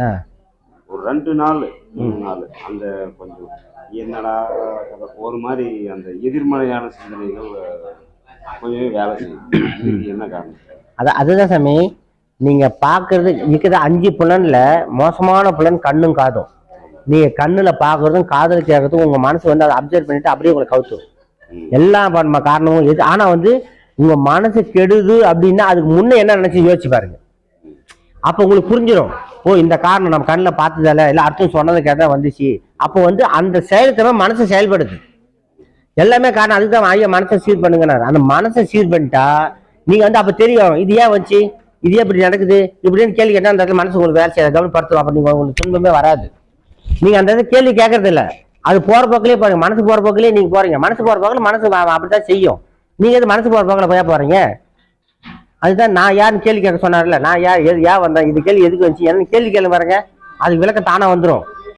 ஆ. ஒரு ரெண்டு நாள் மூணு நாள். அந்த கொஞ்சம் என்னடா ஒரு மாதிரி அந்த எதிர்மறையான சிந்தனைகள் கொஞ்சம் வேலை செய்யும். என்ன காரணம்? அது அதுதான் சாமி. நீங்க பாக்குறது இருக்கிற அஞ்சு புலன்ல மோசமான புலன் கண்ணும் காதும். நீங்க கண்ணுல பாக்குறதும் காதுல கேட்கறதும் உங்க மனசு வந்து அதை அப்சர்வ் பண்ணிட்டு அப்படியே உங்களை கவுத்தும். எல்லா காரணமும் எது ஆனா வந்து உங்க மனசு கெடுது அப்படின்னா அதுக்கு முன்ன என்ன நினைச்சு யோசிச்சு பாருங்க. அப்போ உங்களுக்கு புரிஞ்சிடும் ஓ இந்த காரணம் நம்ம கண்ணில் பார்த்ததால இல்லை அர்த்தம் சொன்னதுக்காக தான் வந்துச்சு. அப்போ வந்து அந்த செயலுக்கு மனசு செயல்படுது. எல்லாமே காரணம் அதுக்கு தான் ஐயா மனசை சீர் பண்ணுங்கன்னாரு அந்த மனசை சீர் பண்ணிட்டா நீங்கள் வந்து அப்போ தெரியும் இது ஏன் வச்சு இது இப்படி நடக்குது? இப்படின்னு கேள்வி கேட்டால் அந்த இடத்துல மனசு உங்களுக்கு வேலை செய்யாது. கவனப்படுத்தும் அப்போ நீங்கள் உங்களுக்கு துன்பமே வராது. நீங்கள் அந்த இடத்துல கேள்வி கேட்கறது இல்லை. அது போகிற போக்கிலே பாருங்க. மனசு போற போக்கிலே நீங்கள் போகிறீங்க மனசு போகிற போக்கில் மனசு அப்படி தான் செய்யும். நீங்கள் எது மனசு போகிற போக்கில் போய் போகிறீங்க அதுதான் நான் யாருன்னு கேள்வி கேட்க சொன்னார்ல? நான் யார் எது ஏன் வந்தேன்? இது கேள்வி எதுக்கு வந்துச்சு? என்ன கேள்வி கேள்வி பாருங்க. அதுக்கு விளக்கம் தானாக வந்துடும்